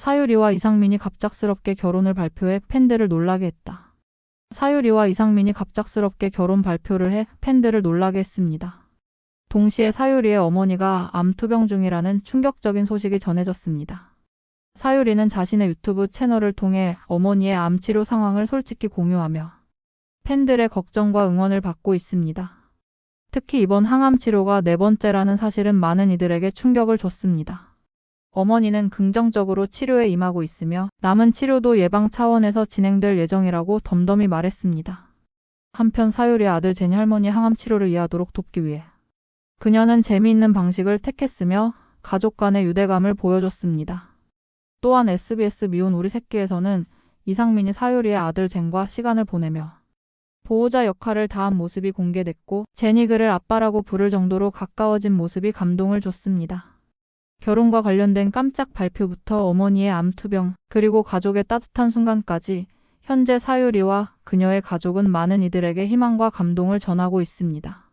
사유리와 이상민이 갑작스럽게 결혼을 발표해 팬들을 놀라게 했다. 사유리와 이상민이 갑작스럽게 결혼 발표를 해 팬들을 놀라게 했습니다. 동시에 사유리의 어머니가 암투병 중이라는 충격적인 소식이 전해졌습니다. 사유리는 자신의 유튜브 채널을 통해 어머니의 암치료 상황을 솔직히 공유하며 팬들의 걱정과 응원을 받고 있습니다. 특히 이번 항암 치료가 네 번째라는 사실은 많은 이들에게 충격을 줬습니다. 어머니는 긍정적으로 치료에 임하고 있으며 남은 치료도 예방 차원에서 진행될 예정이라고 덤덤히 말했습니다. 한편 사유리의 아들 제니 할머니 항암 치료를 이해하도록 돕기 위해 그녀는 재미있는 방식을 택했으며 가족 간의 유대감을 보여줬습니다. 또한 SBS 미운 우리 새끼에서는 이상민이 사유리의 아들 젠과 시간을 보내며 보호자 역할을 다한 모습이 공개됐고 제니 그를 아빠라고 부를 정도로 가까워진 모습이 감동을 줬습니다. 결혼과 관련된 깜짝 발표부터 어머니의 암투병, 그리고 가족의 따뜻한 순간까지 현재 사유리와 그녀의 가족은 많은 이들에게 희망과 감동을 전하고 있습니다.